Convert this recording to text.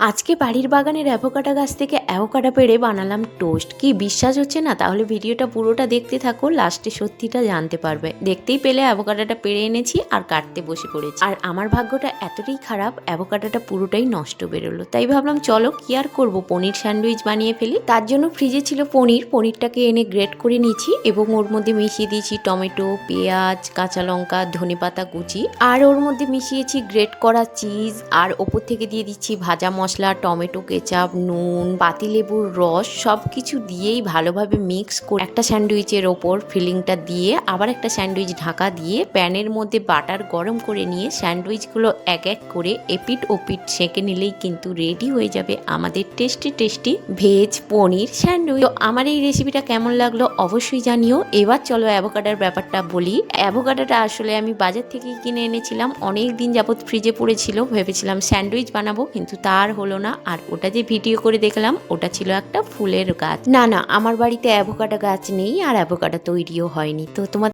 আজকে বাড়ির বাগানের অ্যাভোকাডো গাছ থেকে অ্যাভোকাডো পেড়ে বানালাম টোস্ট। কি বিশ্বাস হচ্ছে না? তাহলে ভিডিওটা পুরোটা দেখতে থাকো, লাস্টে সত্যিটা জানতে পারবে। দেখতেই পেলে অ্যাভোকাডোটা পেড়ে এনেছি আর কাটতে বসে পড়েছি। আর আমার ভাগ্যটা এতটাই খারাপ, অ্যাভোকাডোটা পুরোটাই নষ্ট বেরোলো। তাই ভাবলাম, চলো কি আর করব? পনির স্যান্ডউইচ বানিয়ে ফেলি। তার জন্য ফ্রিজে ছিল পনির। পনিরটাকে এনে গ্রেট করে নিয়েছি এবং ওর মধ্যে মিশিয়ে দিয়েছি টমেটো, পেঁয়াজ, কাঁচা লঙ্কা, ধনেপাতা কুচি। আর ওর মধ্যে মিশিয়েছি গ্রেট করা চিজ। আর ওপর থেকে দিয়ে দিচ্ছি ভাজা মশলা টমেটো, কেচাপ, নুন, পাতিলেবুর রস সব কিছু দিয়েই ভালোভাবে মিক্স করে একটা স্যান্ডউইচের ওপর ফিলিংটা দিয়ে আবার একটা স্যান্ডউইচ ঢাকা দিয়ে প্যানের মধ্যে বাটার গরম করে নিয়ে স্যান্ডউইচগুলো এক এক করে এপিট ওপিট সেঁকে নিলেই কিন্তু রেডি হয়ে যাবে আমাদের tasty tasty veg paneer sandwich. তো আমার এই রেসিপিটা কেমন লাগল অবশ্যই জানিও। এবার চলো অ্যাভোকাডার ব্যাপারটা বলি। অ্যাভোকাডাটা আসলে আমি বাজার থেকেই কিনে এনেছিলাম। অনেক দিন যাবত ফ্রিজে পড়েছিল, ভেবেছিলাম স্যান্ডউইচ বানাবো, কিন্তু তার হলো না। আর ওটা যে ভিডিও করে দেখলাম, ওটা ছিল একটা ফুলের গাছ। না না, আমার বাড়িতে অ্যাভোকাডো গাছ নেই আর অ্যাভোকাডো তৈরিও হয়নি। তো তোমার